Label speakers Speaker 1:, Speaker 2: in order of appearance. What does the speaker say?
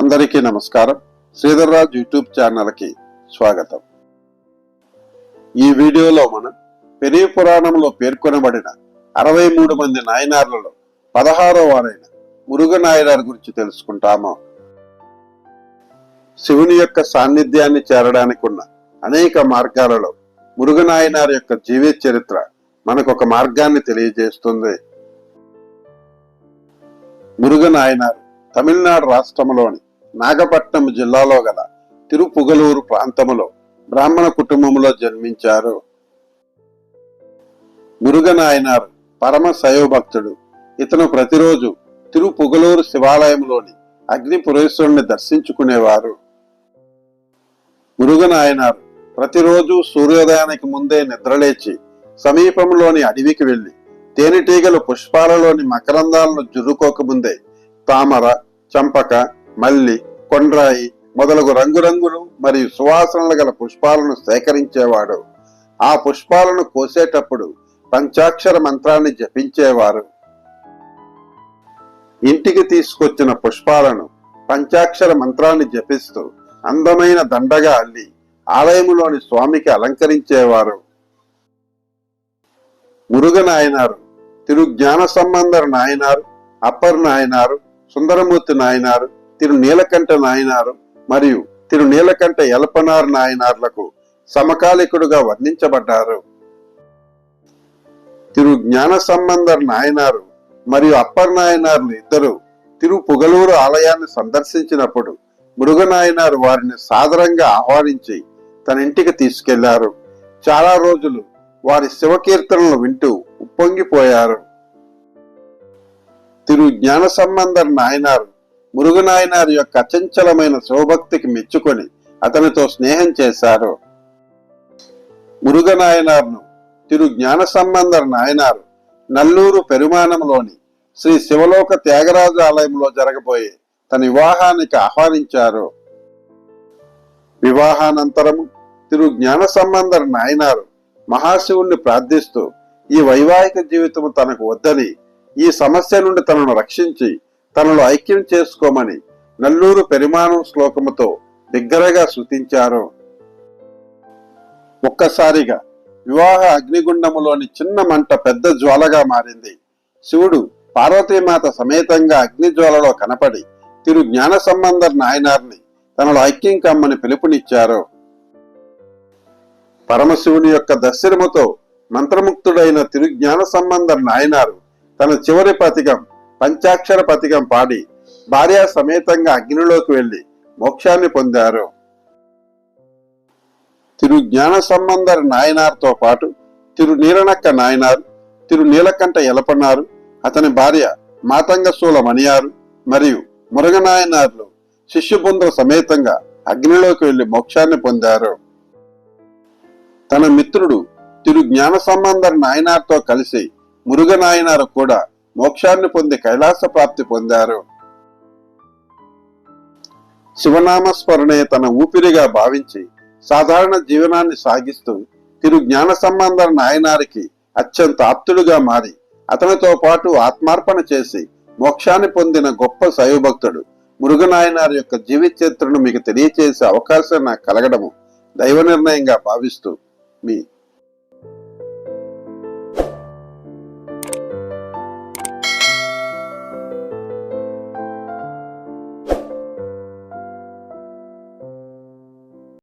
Speaker 1: అందరికీ నమస్కారం. శ్రీధర్రాజ్ యూట్యూబ్ ఛానల్కి స్వాగతం. ఈ వీడియోలో మనం పెరియ పురాణంలో పేర్కొనబడిన అరవై మూడు మంది నాయనార్లలో పదహారో వారైన మురుగనాయనార్ గురించి తెలుసుకుంటాము. శివుని యొక్క సాన్నిధ్యాన్ని చేరడానికి ఉన్న అనేక మార్గాలలో మురుగ నాయనార్ యొక్క జీవిత చరిత్ర మనకు ఒక మార్గాన్ని తెలియజేస్తుంది. మురుగనాయనారు తమిళనాడు రాష్ట్రంలోని నాగపట్నం జిల్లాలో గల తిరుపుగలూరు ప్రాంతములో బ్రాహ్మణ కుటుంబంలో జన్మించారు. మురుగనాయనార్ పరమ శైవభక్తుడు. ఇతను ప్రతిరోజు తిరుపుగలూరు శివాలయంలోని అగ్ని పురేశ్వరుని దర్శించుకునేవారు. మురుగనాయనార్ ప్రతిరోజు సూర్యోదయానికి ముందే నిద్రలేచి సమీపంలోని అడవికి వెళ్ళి తేనెటీగలు పుష్పాలలోని మకరందాలను జురుకోకముందే తామర చంపక మల్లి కొండ్రాయి మొదలగు రంగురంగులు మరియు సువాసనలు గల పుష్పాలను సేకరించేవాడు. ఆ పుష్పాలను కోసేటప్పుడు పంచాక్షర మంత్రాన్ని జపించేవారు. ఇంటికి తీసుకొచ్చిన పుష్పాలను పంచాక్షర మంత్రాన్ని జపిస్తూ అందమైన దండగా అల్లి ఆలయములోని స్వామికి అలంకరించేవారు. మురుగ నాయనారు తిరు జ్ఞాన సంబంధర్ నాయనారు అప్పర్ నాయనారు సుందరమూర్తి నాయనారు తిరు నీలకంఠ నాయనారు మరియు తిరు నీలకంఠ ఎలపనార్ నాయనార్లకు సమకాలికుడుగా వర్ణించబడ్డారు. తిరు జ్ఞాన సంబంధర్ నాయనారు మరియు అప్పర్ నాయనార్లు ఇద్దరు తిరు పుగలూరు ఆలయాన్ని సందర్శించినప్పుడు మృగనాయనారు వారిని సాదరంగా ఆహ్వానించి తన ఇంటికి తీసుకెళ్ళారు. చాలా రోజులు వారి శివకీర్తనలు వింటూ ఉప్పొంగిపోయారు. తిరు జ్ఞాన సంబంధర్ నాయనారు మురుగనాయనారు యొక్క అచంచలమైన శివభక్తికి మెచ్చుకొని అతనితో స్నేహం చేశారు. మురుగనాయనార్ను తిరు జ్ఞాన సంబంధర్ నాయనారు నల్లూరు పెరుమాణంలోని శ్రీ శివలోక త్యాగరాజు ఆలయంలో జరగబోయే తన వివాహానికి ఆహ్వానించారు. వివాహానంతరం తిరు జ్ఞాన సంబంధర్ నాయనారు మహాశివుణ్ణి ప్రార్థిస్తూ ఈ వైవాహిక జీవితము తనకు వద్దని ఈ సమస్య నుండి తనను రక్షించి తనను ఐక్యం చేసుకోమని నల్లూరు పెరిమాణం శ్లోకముతో బిగ్గరగా శృతించారు. ఒక్కసారిగా వివాహ అగ్నిగుండములోని చిన్న మంట పెద్ద జ్వాలగా మారింది. శివుడు పార్వతీమాత సమేతంగా అగ్ని జ్వాలలో కనపడి తిరు జ్ఞాన సంబంధర్ నాయనార్ని తనలో ఐక్యం కమ్మని పిలుపునిచ్చారు. పరమశివుని యొక్క దశరముతో మంత్రముక్తుడైన తిరు జ్ఞాన సంబంధర్ నాయనారు తన చివరి పతికం పంచాక్షర పతికం పాడి భార్య సమేతంగా అగ్నిలోకి వెళ్ళి మోక్షాన్ని పొందారు. తిరు జ్ఞాన సంబంధర్ నాయనార్తో పాటు తిరు నీలనక్క నాయనారు తిరు నీలకంఠ ఎలపన్నారు అతని భార్య మాతంగశూల మణియారు మరియు మురగనాయనార్లు శిష్యుబృంద సమేతంగా అగ్నిలోకి వెళ్ళి మోక్షాన్ని పొందారు. తన మిత్రుడు తిరు జ్ఞాన సంబంధర్ నాయనార్తో కలిసి మురుగ నాయనారు కూడా మోక్షాన్ని పొంది కైలాస ప్రాప్తి పొందారు. శివనామస్మరణే తన ఊపిరిగా భావించి సాధారణ జీవనాన్ని సాగిస్తూ తిరు జ్ఞాన సంబంధ నాయనారికి అత్యంత ఆప్తుడుగా మారి అతనితో పాటు ఆత్మార్పణ చేసి మోక్షాన్ని పొందిన గొప్ప శైవభక్తుడు మురుగనాయనారి యొక్క జీవిత చరిత్రను మీకు తెలియచేసే అవకాశం నాకు కలగడము దైవ నిర్ణయంగా భావిస్తూ మీ